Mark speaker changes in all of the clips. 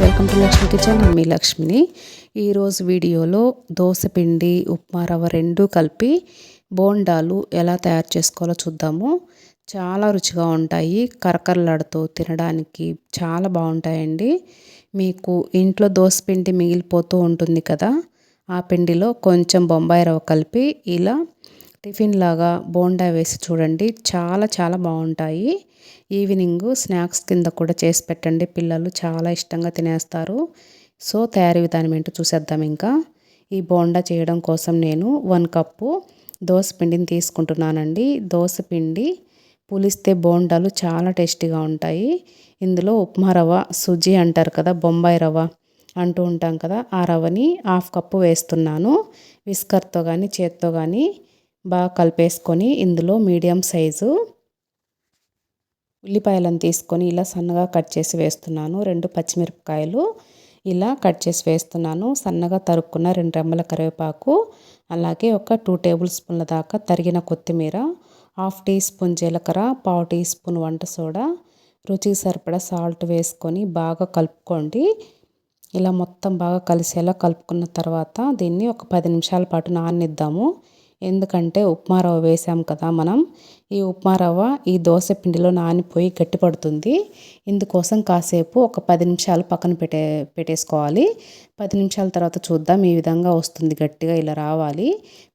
Speaker 1: Welcome to Lakshmi kitchen మీ లక్ష్మిని. ఈరోజు వీడియోలో దోశ పిండి ఉప్మా రవ్వ రెండు కలిపి బోండాలు ఎలా తయారు చేసుకోవాలో చూద్దాము. చాలా రుచిగా ఉంటాయి. కరకరలాడుతూ తినడానికి చాలా బాగుంటాయండి. మీకు ఇంట్లో దోశ పిండి మిగిలిపోతూ ఉంటుంది కదా ఆ పిండిలో కొంచెం బొంబాయి రవ్వ కలిపి ఇలా టిఫిన్ లాగా బోండా వేసి చూడండి. చాలా చాలా బాగుంటాయి. ఈవినింగ్ స్నాక్స్ కింద కూడా చేసి పెట్టండి. పిల్లలు చాలా ఇష్టంగా తినేస్తారు. సో తయారీ విధానం ఏంటో చూసేద్దాం ఇంకా. ఈ బోండా చేయడం కోసం నేను వన్ కప్పు దోశ పిండిని తీసుకుంటున్నానండి. దోశ పిండి పులిస్తే బోండాలు చాలా టేస్టీగా ఉంటాయి. ఇందులో ఉప్మా రవ్వ సుజీ అంటారు కదా బొంబాయి రవ్వ అంటూ ఉంటాం కదా ఆ రవ్వని హాఫ్ కప్పు వేస్తున్నాను. విస్కర్తో కానీ చేత్తో కానీ బాగా కలిపేసుకొని ఇందులో మీడియం సైజు ఉల్లిపాయలను తీసుకొని ఇలా సన్నగా కట్ చేసి వేస్తున్నాను. రెండు పచ్చిమిరపకాయలు ఇలా కట్ చేసి వేస్తున్నాను. సన్నగా తరుక్కున్న రెండు రెమ్మల కరివేపాకు అలాగే ఒక టూ టేబుల్ స్పూన్ల దాకా తరిగిన కొత్తిమీర హాఫ్ టీ స్పూన్ జీలకర్ర పావు టీ స్పూన్ వంట సోడా రుచికి సరిపడా సాల్ట్ వేసుకొని బాగా కలుపుకోండి. ఇలా మొత్తం బాగా కలిసేలా కలుపుకున్న తర్వాత దీన్ని ఒక పది నిమిషాల పాటు నాననిద్దాము ఎందుకంటే ఉప్మా రవ్వ వేసాం కదా మనం. ఈ ఉప్మా రవ్వ ఈ దోశ పిండిలో నానిపోయి గట్టిపడుతుంది. ఇందుకోసం కాసేపు ఒక పది నిమిషాలు పక్కన పెట్టే పెట్టేసుకోవాలి. పది నిమిషాల తర్వాత చూద్దాం ఈ విధంగా వస్తుంది గట్టిగా ఇలా రావాలి.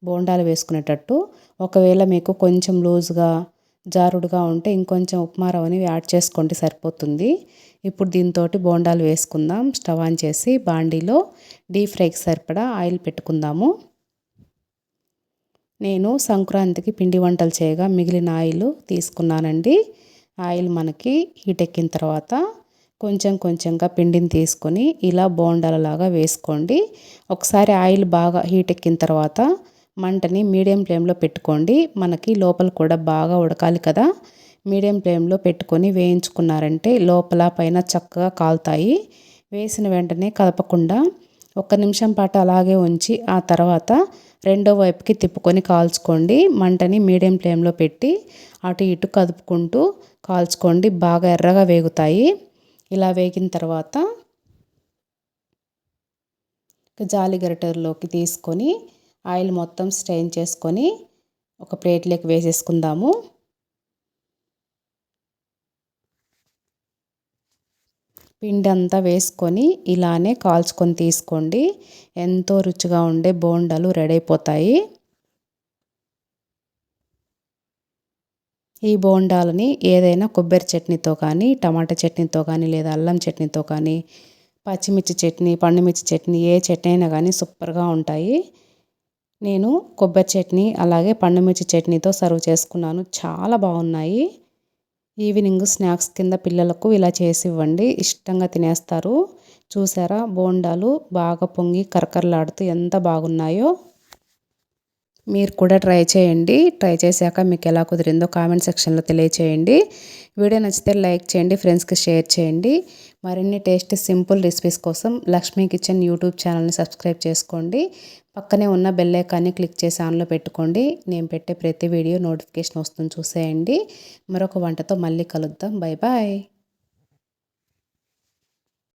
Speaker 1: బోండాలు వేసుకునేటట్టు. ఒకవేళ మీకు కొంచెం లూజ్గా జారుడుగా ఉంటే ఇంకొంచెం ఉప్మా రవ్వని యాడ్ చేసుకోండి సరిపోతుంది. ఇప్పుడు దీంతో బోండాలు వేసుకుందాం. స్టవ్ ఆన్ చేసి బాండీలో డీప్ ఫ్రైకి సరిపడా ఆయిల్ పెట్టుకుందాము. నేను సంక్రాంతికి పిండి వంటలు చేయగా మిగిలిన ఆయిల్ తీసుకున్నానండి. ఆయిల్ మనకి హీట్ ఎక్కిన తర్వాత కొంచెం కొంచెంగా పిండిని తీసుకొని ఇలా బోండాలలాగా వేసుకోండి. ఒకసారి ఆయిల్ బాగా హీట్ ఎక్కిన తర్వాత మంటని మీడియం ఫ్లేమ్లో పెట్టుకోండి. మనకి లోపల కూడా బాగా ఉడకాలి కదా. మీడియం ఫ్లేమ్లో పెట్టుకొని వేయించుకున్నారంటే లోపల పైన చక్కగా కాలుతాయి. వేసిన వెంటనే కదపకుండా ఒక నిమిషం పాటు అలాగే ఉంచి ఆ తర్వాత రెండో వైపుకి తిప్పుకొని కాల్చుకోండి. మంటని మీడియం ఫ్లేమ్లో పెట్టి అటు ఇటు కదుపుకుంటూ కాల్చుకోండి. బాగా ఎర్రగా వేగుతాయి. ఇలా వేగిన తర్వాత జాలి గరిటెలోకి తీసుకొని ఆయిల్ మొత్తం స్ట్రెయిన్ చేసుకొని ఒక ప్లేట్లోకి వేసేసుకుందాము. పిండి అంతా వేసుకొని ఇలానే కాల్చుకొని తీసుకోండి. ఎంతో రుచిగా ఉండే బోండాలు రెడీ అయిపోతాయి. ఈ బోండాలని ఏదైనా కొబ్బరి చట్నీతో కానీ టమాటా చట్నీతో కానీ లేదా అల్లం చట్నీతో కానీ పచ్చిమిర్చి చట్నీ పండుమిర్చి చట్నీ ఏ చట్నీ అయినా కానీ సూపర్గా ఉంటాయి. నేను కొబ్బరి చట్నీ అలాగే పండుమిర్చి చట్నీతో సర్వ్ చేసుకున్నాను. చాలా బాగున్నాయి. ఈవినింగ్ స్నాక్స్ కింద పిల్లలకు ఇలా చేసి ఇవ్వండి. ఇష్టంగా తినేస్తారు. చూసారా బోండాలు బాగా పొంగి కరకరలాడుతూ ఎంత బాగున్నాయో. మీరు కూడా ట్రై చేయండి. ట్రై చేశాక మీకు ఎలా కుదిరిందో కామెంట్ సెక్షన్లో తెలియచేయండి. వీడియో నచ్చితే లైక్ చేయండి ఫ్రెండ్స్కి షేర్ చేయండి. మరిన్ని టేస్ట్ సింపుల్ రెసిపీస్ కోసం లక్ష్మీ కిచెన్ యూట్యూబ్ ఛానల్ని సబ్స్క్రైబ్ చేసుకోండి. పక్కనే ఉన్న బెల్ ఐకాన్ని క్లిక్ చేసి ఆన్లో పెట్టుకోండి. నేను పెట్టే ప్రతి వీడియో నోటిఫికేషన్ వస్తుంది చూసేయండి. మరొక వంటతో మళ్ళీ కలుద్దాం. Bye bye.